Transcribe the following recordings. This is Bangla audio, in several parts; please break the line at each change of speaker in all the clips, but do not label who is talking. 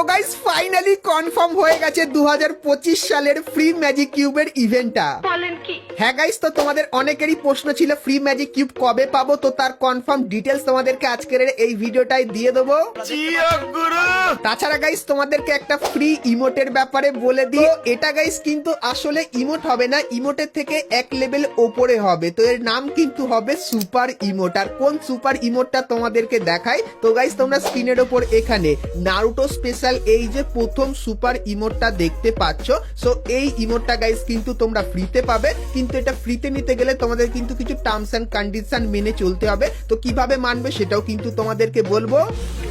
তো গাইস ফাইনালি কনফার্ম হয়ে গেছে দু সালের ফ্রি ম্যাজিক কিউবের ইভেন্টটা হ্যাঁ গাইস তো তোমাদের অনেকেরই প্রশ্ন ছিল ফ্রি ম্যাজিক কিউব কবে পাবো? তো তার কনফার্ম ডিটেলস তোমাদেরকে আজকের এই ভিডিওটাই দিয়ে দেবো। তাছাড়া গাইস তোমাদেরকে একটা ফ্রি ইমোটের ব্যাপারে বলে দিই। তো এটা গাইস কিন্তু আসলে ইমোট হবে না ইমোটের থেকে এক লেভেল ওপরে হবে। তো এর নাম কিন্তু হবে সুপার ইমোট আর কোন সুপার ইমোটটা তোমাদেরকে দেখায় তো গাইস তোমরা স্ক্রিনের ওপর এখানে নারুটো স্পেশাল এই যে প্রথম সুপার ইমোটটা দেখতে পাচ্ছ সো এই ইমোটটা গাইস কিন্তু তোমরা ফ্রিতে পাবে কিন্তু এটা ফ্রিতে নিতে গেলে তোমাদের কিন্তু কিছু টার্মস এন্ড কন্ডিশন মেনে চলতে হবে। তো কীভাবে মানবে সেটাও কিন্তু তোমাদেরকে বলব।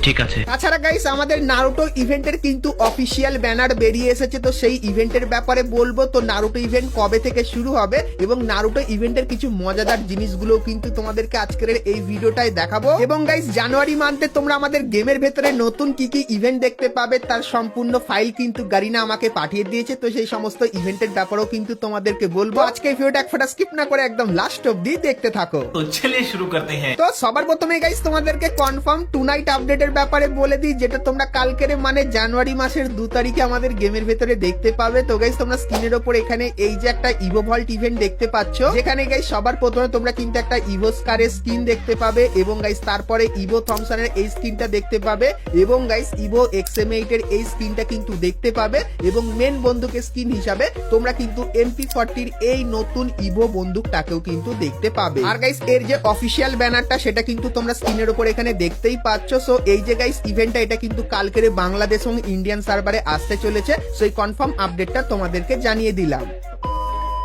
ঠিক আছে।
তাছাড়া গাইস আমাদের নারুটো ইভেন্টের কিন্তু অফিসিয়াল ব্যানার বেরিয়ে এসেছে তো সেই ইভেন্টের ব্যাপারে বলব। তো নারুটো ইভেন্ট কবে থেকে শুরু হবে এবং নারুটো ইভেন্টের কিছু মজাদার জিনিসগুলো কিন্তু তোমাদেরকে আজকের এই ভিডিওটাই দেখাবো। এবং গাইস জানুয়ারি মান্থে তোমরা আমাদের গেমের ভেতরে নতুন কি কি ইভেন্ট দেখতে পাবে পাবে তার সম্পূর্ণ ফাইল কিন্তু গারিনা আমাকে পাঠিয়ে দিয়েছে তো সেই সমস্ত ইভেন্টের ব্যাপারেও কিন্তু তোমাদেরকে বলব। আজকে ভিডিওটা এক ফোটা স্কিপ না করে একদম লাস্ট অবধি দেখতে থাকো।
তো চলে শুরু করতে হ্যায়
তো সবার প্রথমে গাইস তোমাদেরকে কনফার্ম টু নাইট আপডেটের ব্যাপারে বলে দিই যেটা তোমরা কালকের মানে জানুয়ারি মাসের 2 তারিখে আমাদের গেমের ভিতরে দেখতে পাবে। তো গাইস তোমরা স্ক্রিনের উপর এখানে এই যে একটা ইভো ভল্ট ইভেন্ট দেখতে পাচ্ছ যেখানে গাইস সবার প্রথমে তোমরা কিন্তু একটা ইভো স্কারের স্কিন দেখতে পাবে এবং গাইস তারপরে ইভো থমসনের এই স্কিনটা দেখতে পাবে এবং গাইস ইভো এক্সএম এর এই স্কিনটা কিন্তু দেখতে পাবে এবং মেন বন্দুকের স্কিন হিসাবে তোমরা কিন্তু এমপি ফর্টির এই নতুন ইভো বন্দুকটাকেও কিন্তু দেখতে পাবে। আর গাইস এর যে অফিসিয়াল ব্যানারটা সেটা কিন্তু তোমরা স্ক্রিনের উপর এখানে দেখতেই পাচ্ছ। সো এই যে গাইস ইভেন্টটা এটা কিন্তু কালকের বাংলাদেশ এবং ইন্ডিয়ান সার্ভারে আসতে চলেছে। সো কনফার্ম আপডেটটা তোমাদেরকে জানিয়ে দিলাম।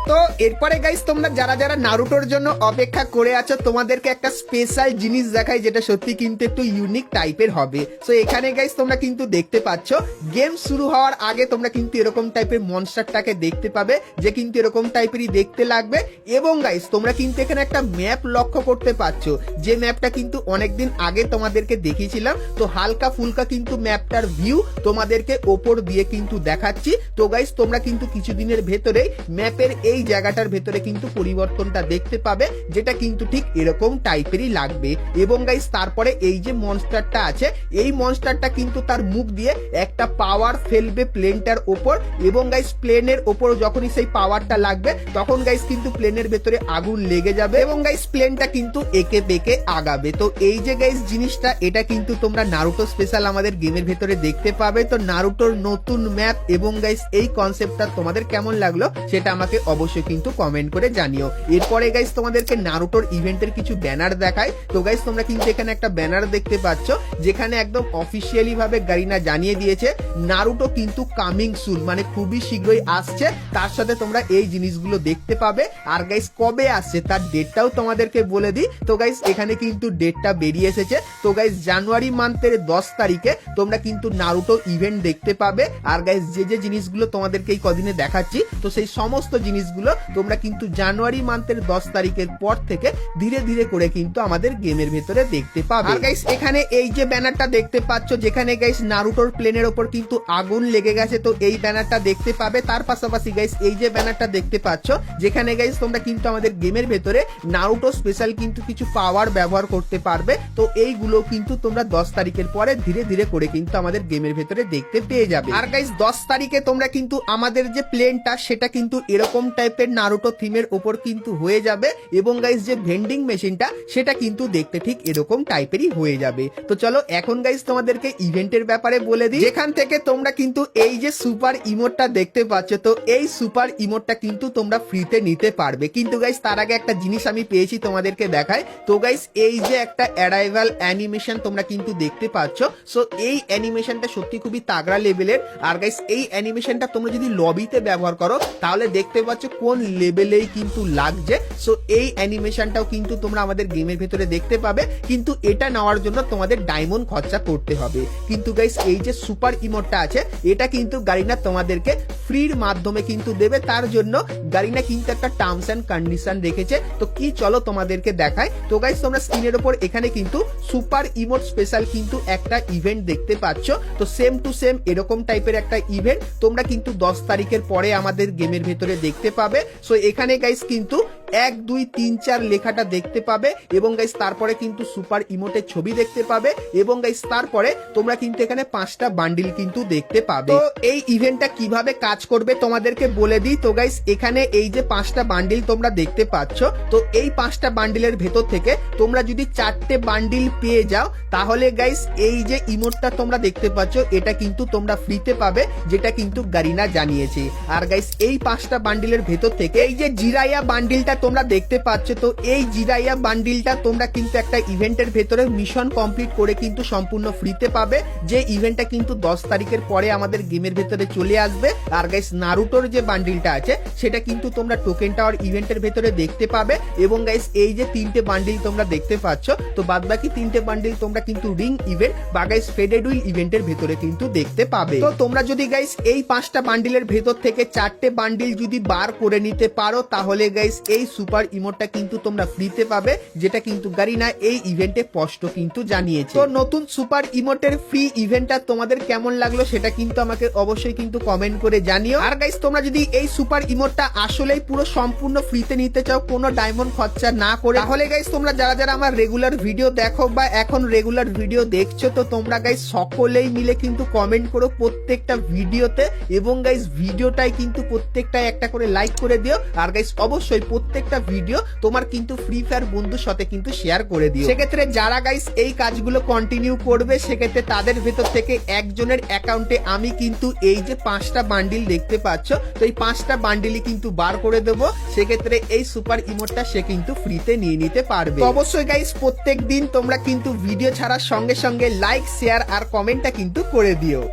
তো এরপরে গাইস তোমরা যারা যারা নারুটোর জন্য অপেক্ষা করে আছো, তোমাদেরকে একটা স্পেশাল জিনিস দেখাই যেটা সত্যি কিন্তু একটু ইউনিক টাইপের হবে। সো এখানে গাইস তোমরা কিন্তু দেখতে পাচ্ছ গেম শুরু হওয়ার আগে তোমরা কিন্তু এরকম টাইপের মনস্টারটাকে দেখতে পাবে, যে কিন্তু এরকম টাইপেরই দেখতে লাগবে। এবং গাইস তোমরা কিন্তু এখানে একটা ম্যাপ লক্ষ্য করতে পারছ, যে ম্যাপটা কিন্তু অনেকদিন আগে তোমাদেরকে দেখিয়েছিলাম। তো হালকা ফুলকা কিন্তু ম্যাপটার ভিউ তোমাদেরকে ওপর দিয়ে কিন্তু দেখাচ্ছি। তো গাইস তোমরা কিন্তু কিছুদিনের ভেতরেই ম্যাপের এই জায়গাটার ভেতরে কিন্তু পরিবর্তনটা দেখতে পাবে, যেটা কিন্তু ঠিক এরকম টাইপেরই লাগবে। এবং গাইস তারপরে এই যে মনস্টারটা আছে, এই মনস্টারটা কিন্তু তার মুখ দিয়ে একটা পাওয়ার ফেলবে প্লেনটার ওপর। এবং গাইস প্লেনের ওপর যখনই সেই পাওয়ারটা লাগবে, তখন গাইস কিন্তু প্লেনের ভেতরে আগুন লেগে যাবে এবং গাইস প্লেনটা কিন্তু একে বেঁকে আগাবে। তো এই যে গাইস জিনিসটা, এটা কিন্তু তোমরা নারুটো স্পেশাল আমাদের গেমের ভেতরে দেখতে পাবে। তো নারুটোর নতুন ম্যাপ এবং গাইস এই কনসেপ্টটা তোমাদের কেমন লাগল, সেটা আমাকে অবশ্যই কিন্তু কমেন্ট করে জানিও। এরপরে গাইস তোমাদেরকে নারুটোর ইভেন্টের কিছু ব্যানার দেখায় তো গাইস তোমরা কিন্তু এখানে একটা ব্যানার দেখতে পাচ্ছ, যেখানে একদম অফিসিয়ালি ভাবে গারিনা জানিয়ে দিয়েছে নারুটো কিন্তু কামিং সুন মানে খুবই শীঘ্রই আসছে। তার সাথে তোমরা এই জিনিসগুলো দেখতে পাবে। আর গাইস কবে আসছে তার ডেটটাও তোমাদেরকে বলে দিই। তো গাইস এখানে কিন্তু ডেটটা বেরিয়ে এসেছে। তো গাইস জানুয়ারি মান্থের দশ তারিখে তোমরা কিন্তু নারুটো ইভেন্ট দেখতে পাবে। আর গাইস যে যে জিনিসগুলো তোমাদেরকে এই কদিনে দেখাচ্ছি, তো সেই সমস্ত জিনিসগুলো তোমরা কিন্তু জানুয়ারি মান্থের দশ তারিখের পর থেকে ধীরে ধীরে করে কিন্তু আমাদের গেমের ভেতরে দেখতে পাবে। আর গাইস এখানে এই যে ব্যানারটা দেখতে পাচ্ছ, যেখানে গাইস নারুটোর প্লেনের ওপর কিন্তু আগুন লেগে গেছে, তো এই ব্যানারটা দেখতে পাবে। তার পাশাপাশি গাইস এই যে ব্যানারটা দেখতে পাচ্ছ, যেখানে গাইস তোমরা কিন্তু আমাদের গেমের ভেতরে নারুটো স্পেশাল কিন্তু কিছু পাওয়ার ব্যবহার করতে পারবে। তো এইগুলো কিন্তু তোমরা দশ তারিখের পরে ধীরে ধীরে করে কিন্তু আমাদের গেমের ভেতরে দেখতে পেয়ে যাবে। আর গাইস দশ তারিখে তোমরা কিন্তু আমাদের যে প্লেনটা সেটা কিন্তু এরকম টাইপের নারুটো থিমের ওপর কিন্তু হয়ে যাবে। এবং গাইস যে ভেন্ডিং মেশিনটা সেটা কিন্তু দেখতে ঠিক এরকম টাইপেরই হয়ে যাবে। তো চলো, এখন গাইস তোমাদেরকে ইভেন্টের ব্যাপারে বলে দিই। যেখান থেকে তোমরা কিন্তু এই যে সুপার ইমোটটা দেখতে পাচ্ছ, তো এই সুপার ইমোটটা কিন্তু তোমরা ফ্রিতে নিতে পারবে। কিন্তু গাইস তার আগে একটা জিনিস আমি পেয়েছি তোমাদেরকে দেখায় তো গাইস এই যে একটা অ্যারাইভাল অ্যানিমেশন তোমরা কিন্তু দেখতে পাচ্ছ। সো এই অ্যানিমেশনটা সত্যি খুবই তাগড়া লেভেলের আর গাইস এই অ্যানিমেশনটা তোমরা যদি লবিতে ব্যবহার করো, তাহলে দেখতে পাচ্ছ কোন লেভেলেই কিন্তু লাগছে। সো এই অ্যানিমেশনটাও কিন্তু তোমরা আমাদের গেমের ভেতরে দেখতে পাবে। কিন্তু এটা নেওয়ার জন্য তোমাদের ডায়মন্ড খরচা করতে হবে। কিন্তু গাইস এই যে সুপার ইমোটটা আছে, এটা কিন্তু গাড়িনা তোমাদেরকে ফ্রির মাধ্যমে কিন্তু দেবে। তার জন্য গাড়িনা কিন্তু একটা টার্মস অ্যান্ড কন্ডিশন রেখেছে। তো কি চলো তোমাদেরকে দেখায় তো গাইস তোমরা স্ক্রিনের ওপর এখানে কিন্তু সুপার ইমোট স্পেশাল কিন্তু একটা ইভেন্ট দেখতে পাচ্ছ। তো সেম টু সেম এরকম টাইপের একটা ইভেন্ট তোমরা কিন্তু দশ তারিখের পরে আমাদের গেমের ভেতরে দেখতে পাবে। সো এখানে গাইস কিন্তু এক, দুই, তিন, চার লেখাটা দেখতে পাবে এবং গাইস তারপরে কিন্তু সুপার ইমোটের ছবি দেখতে পাবে এবং গাইস তারপরে তোমরা কিন্তু এখানে পাঁচটা বান্ডিল কিন্তু দেখতে পাবে। তো এই ইভেন্টটা কীভাবে কাজ করবে তোমাদেরকে বলে দিই। তো গাইস এখানে এই যে পাঁচটা বান্ডিল তোমরা দেখতে পাচ্ছ, তো এই পাঁচটা বান্ডিলের ভেতর থেকে তোমরা যদি চারটে বান্ডিল পেয়ে যাও, তাহলে গাইস এই যে ইমোটটা তোমরা দেখতে পাচ্ছ, এটা কিন্তু তোমরা ফ্রিতে পাবে, যেটা কিন্তু গারিনা জানিয়েছে। আর গাইস এই পাঁচটা বান্ডিলের ভেতর থেকে এই যে জিরাইয়া বান্ডিলটা তোমরা দেখতে পাচ্ছ, তো এই জিরাইয়া বান্ডিলটা তোমরা কিন্তু একটা ইভেন্টের ভেতরে মিশন কমপ্লিট করে কিন্তু সম্পূর্ণ ফ্রিতে পাবে। যে ইভেন্টটা কিন্তু দশ তারিখের পরে আমাদের গেমের ভেতরে চলে আসবে। আর গাইস নারুটোর যে বান্ডিলটা আছে, সেটা কিন্তু তোমরা টোকেন টাওয়ার ইভেন্টের ভেতরে দেখতে পাবে। এবং গাইস এই যে তিনটে বান্ডিল তোমরা দেখতে পাচ্ছ, তো বাদ বাকি তিনটে বান্ডিল তোমরা কিন্তু রিং ইভেন্ট বা গাইস ফেডেড উইল ইভেন্টের ভেতরে কিন্তু দেখতে পাবে। তো তোমরা যদি গাইস এই পাঁচটা বান্ডিলের ভেতর থেকে চারটে বান্ডিল যদি বার করে নিতে পারো, তাহলে গাইস এই সুপার ইমোটটা কিন্তু তোমরা ফ্রিতে পাবে, যেটা কিন্তু গারিনা এই ইভেন্টে স্পষ্ট কিন্তু জানিয়েছে। তো নতুন সুপার ইমোটের ফ্রি ইভেন্টটা তোমাদের কেমন লাগল সেটা কিন্তু আমাকে অবশ্যই কিন্তু কমেন্ট করে জানিও। আর গাইস তোমরা যদি এই সুপার ইমোটটা আসলেই পুরো সম্পূর্ণ ফ্রিতে নিতে চাও, কোনো ডায়মন্ড খরচা না করে, তাহলে গাইস তোমরা যারা যারা আমার রেগুলার ভিডিও দেখো বা এখন রেগুলার ভিডিও দেখছ, তো তোমরা গাইস সকলেই মিলে কিন্তু কমেন্ট করো প্রত্যেকটা ভিডিওতে এবং গাইস ভিডিওটাই কিন্তু প্রত্যেকটাই একটা করে লাইক করে দিও। আর গাইস অবশ্যই প্রত্যেকটা ভিডিও তোমার কিন্তু ফ্রি ফায়ার বন্ধুর সাথে কিন্তু শেয়ার করে দিও। সেক্ষেত্রে যারা গাইস এই কাজগুলো কন্টিনিউ করবে, সেক্ষেত্রে তাদের ভেতর থেকে একজনের অ্যাকাউন্টে আমি কিন্তু এই যে পাঁচটা বান্ডিল দেখতে পাচ্ছ, তো এই পাঁচটা বান্ডিলই কিন্তু বার করে দেব। সেক্ষেত্রে এই সুপার ইমোটটা সে কিন্তু ফ্রিতে নিয়ে নিতে পারবে। অবশ্যই গাইস প্রত্যেক দিন তোমরা কিন্তু ভিডিও ছাড়ার সঙ্গে সঙ্গে লাইক শেয়ার আর কমেন্টটা কিন্তু করে দিও।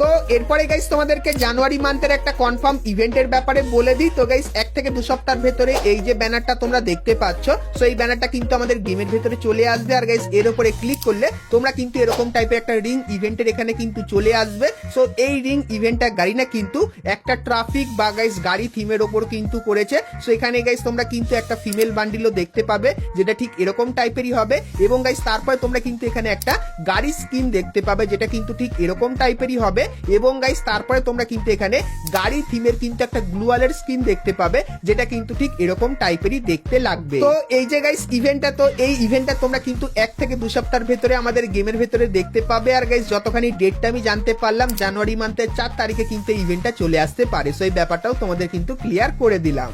তো এরপরে গাইস তোমাদেরকে জানুয়ারি মান্থের একটা কনফার্ম ইভেন্টের ব্যাপারে বলে দিই। তো গাইস এক থেকে দু সপ্তাহের ভেতরে এই যে ব্যানারটা তোমরা দেখতে পাচ্ছ সো এই ব্যানারটা কিন্তু আমাদের গেমের ভেতরে চলে আসবে। আর গাইস এর উপরে ক্লিক করলে তোমরা কিন্তু এরকম টাইপের একটা রিং ইভেন্টের এখানে কিন্তু চলে আসবে। সো এই রিং ইভেন্টটা গাড়ি না কিন্তু একটা ট্রাফিক বা গাইস গাড়ি থিমের ওপর কিন্তু করেছে। সো এখানে গাইস তোমরা কিন্তু একটা ফিমেল বান্ডিলও দেখতে পাবে, যেটা ঠিক এরকম টাইপেরই হবে। এবং গাইস তারপরে তোমরা কিন্তু এখানে একটা গাড়ি স্কিন দেখতে পাবে, যেটা কিন্তু ঠিক এরকম টাইপেরই হবে। এবং গাইস তারপরে তোমরা কিন্তু এখানে গাড়ি থিমের কিন্তু একটা গ্লুয়ালের স্কিন দেখতে পাবে, যেটা কিন্তু ঠিক এরকম টাইপেরই দেখতে লাগবে। তো এই যে গাইস ইভেন্টটা তো এই ইভেন্টটা তোমরা কিন্তু এক থেকে দু সপ্তাহের ভেতরে আমাদের গেমের ভেতরে দেখতে পাবে। আর গাইস যতখানি ডেটটা আমি জানতে পারলাম জানুয়ারি মান্থের চার তারিখে কিন্তু ইভেন্টটা চলে আসতে পারে। সো এই ব্যাপারটাও তোমাদের কিন্তু ক্লিয়ার করে দিলাম।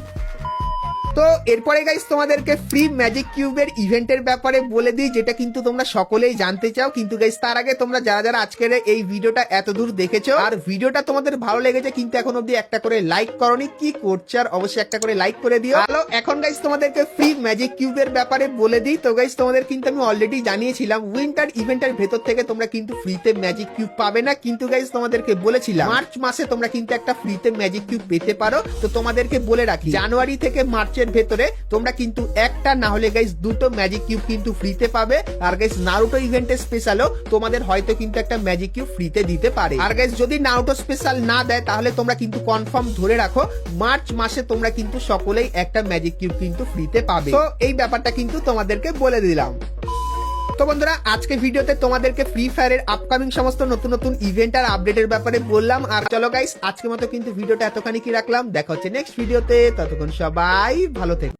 তো এরপরে গাইস তোমাদেরকে ফ্রি ম্যাজিক কিউবের ইভেন্টের ব্যাপারে বলে দিই, যেটা কিন্তু তোমরা সকলেই জানতে চাও। কিন্তু গাইস তার আগে তোমরা যারা যারা আজকের এই ভিডিওটা এত দূর দেখেছ, আর ভিডিওটা তোমাদের ভালো লেগেছে, কিন্তু এখন অব্দি একটা করে লাইক করনি, কি করছে আর অবশ্যই একটা করে লাইক করে দিও। হ্যালো, এখন গাইস তোমাদেরকে ফ্রি ম্যাজিক কিউবের ব্যাপারে বলে দিই। তো গাইস তোমাদের কিন্তু আমি অলরেডি জানিয়েছিলাম উইন্টার ইভেন্টের ভেতর থেকে তোমরা কিন্তু ফ্রিতে ম্যাজিক কিউব পাবে না। কিন্তু গাইস তোমাদেরকে বলেছিলাম মার্চ মাসে তোমরা কিন্তু একটা ফ্রিতে ম্যাজিক কিউব পেতে পারো। তো তোমাদেরকে বলে রাখি জানুয়ারি থেকে মার্চের ভেতরে তোমরা কিন্তু একটা না হলে গাইস দুটো ম্যাজিক কিউব কিন্তু ফ্রিতে পাবে। আর গাইস নারুটো ইভেন্টের স্পেশালও তোমাদের হয়তো কিন্তু একটা ম্যাজিক কিউব ফ্রিতে দিতে পারে। আর গাইস যদি নারুটো স্পেশাল না দেয়, তাহলে তোমরা কিন্তু কনফার্ম ধরে রাখো মার্চ মাসে তোমরা কিন্তু সকলেই একটা ম্যাজিক কিউব কিন্তু ফ্রিতে পাবে। তো এই ব্যাপারটা কিন্তু তোমাদেরকে বলে দিলাম। তো বন্ধুরা আজকে ভিডিওতে তোমাদেরকে ফ্রি ফায়ারের আপকামিং সমস্ত নতুন নতুন ইভেন্ট আর আপডেটের ব্যাপারে বললাম। আর চলো গাইস আজকের মতো কিন্তু ভিডিওটা এতখানি কি রাখলাম? দেখা হচ্ছে নেক্সট ভিডিওতে ততক্ষণ সবাই ভালো থেকো।